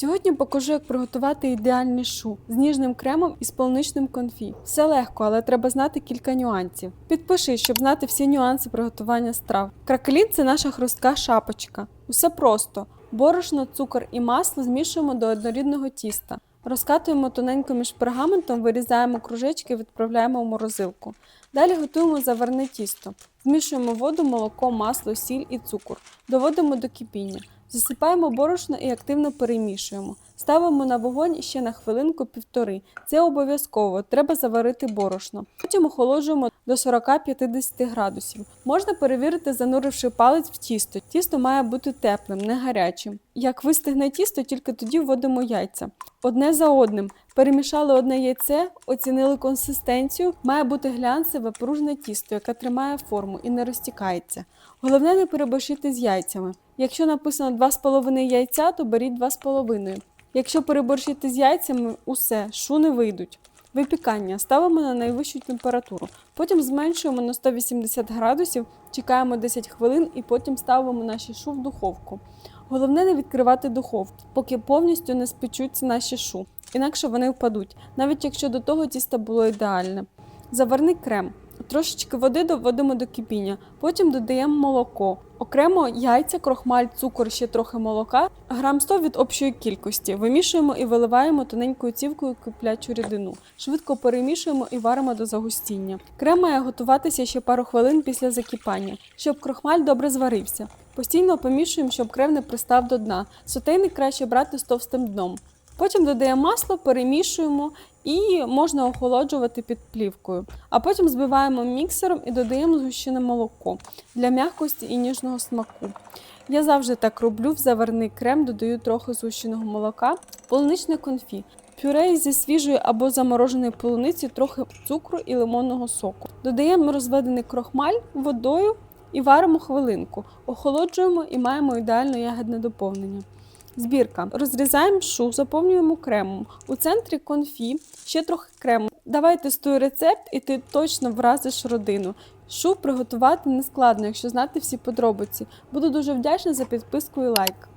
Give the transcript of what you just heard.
Сьогодні покажу, як приготувати ідеальний шу з ніжним кремом і з полуничним конфі. Все легко, але треба знати кілька нюансів. Підпишись, щоб знати всі нюанси приготування страв. Кракелін це наша хрустка шапочка. Усе просто: борошно, цукор і масло змішуємо до однорідного тіста. Розкатуємо тоненько між пергаментом, вирізаємо кружечки і відправляємо в морозилку. Далі готуємо заварне тісто. Змішуємо воду, молоко, масло, сіль і цукор. Доводимо до кипіння. Засипаємо борошно і активно перемішуємо. Ставимо на вогонь ще на хвилинку півтори. Це обов'язково, треба заварити борошно. Потім охолоджуємо до 40-50 градусів. Можна перевірити, зануривши палець в тісто. Тісто має бути теплим, не гарячим. Як вистигне тісто, тільки тоді вводимо яйця. Одне за одним. Перемішали одне яйце, оцінили консистенцію. Має бути глянцеве пружне тісто, яке тримає форму і не розтікається. Головне не переборщити з яйцями. Якщо написано 2,5 яйця, то беріть 2,5. Якщо переборщити з яйцями, усе, шу не вийдуть. Випікання ставимо на найвищу температуру. Потім зменшуємо на 180 градусів, чекаємо 10 хвилин і потім ставимо наші шу в духовку. Головне не відкривати духовку, поки повністю не спечуться наші шу, інакше вони впадуть, навіть якщо до того тісто було ідеальне. Заварний крем. Трошечки води доводимо до кипіння, потім додаємо молоко. Окремо яйця, крохмаль, цукор, ще трохи молока, грам 100 від общої кількості. Вимішуємо і виливаємо тоненькою цівкою киплячу рідину. Швидко перемішуємо і варимо до загустіння. Крем має готуватися ще пару хвилин після закипання, щоб крохмаль добре зварився. Постійно помішуємо, щоб крем не пристав до дна. Сотейник краще брати з товстим дном. Потім додаємо масло, перемішуємо і можна охолоджувати під плівкою. А потім збиваємо міксером і додаємо згущене молоко для м'якості і ніжного смаку. Я завжди так роблю в заварний крем, додаю трохи згущеного молока, полуничне конфі. Пюре зі свіжої або замороженої полуниці, трохи цукру і лимонного соку. Додаємо розведений крохмаль водою і варимо хвилинку. Охолоджуємо і маємо ідеальне ягідне доповнення. Збірка. Розрізаємо шу, заповнюємо кремом. У центрі конфі, ще трохи крему. Давай тестуй рецепт, і ти точно вразиш родину. Шу приготувати не складно, якщо знати всі подробиці. Буду дуже вдячна за підписку і лайк.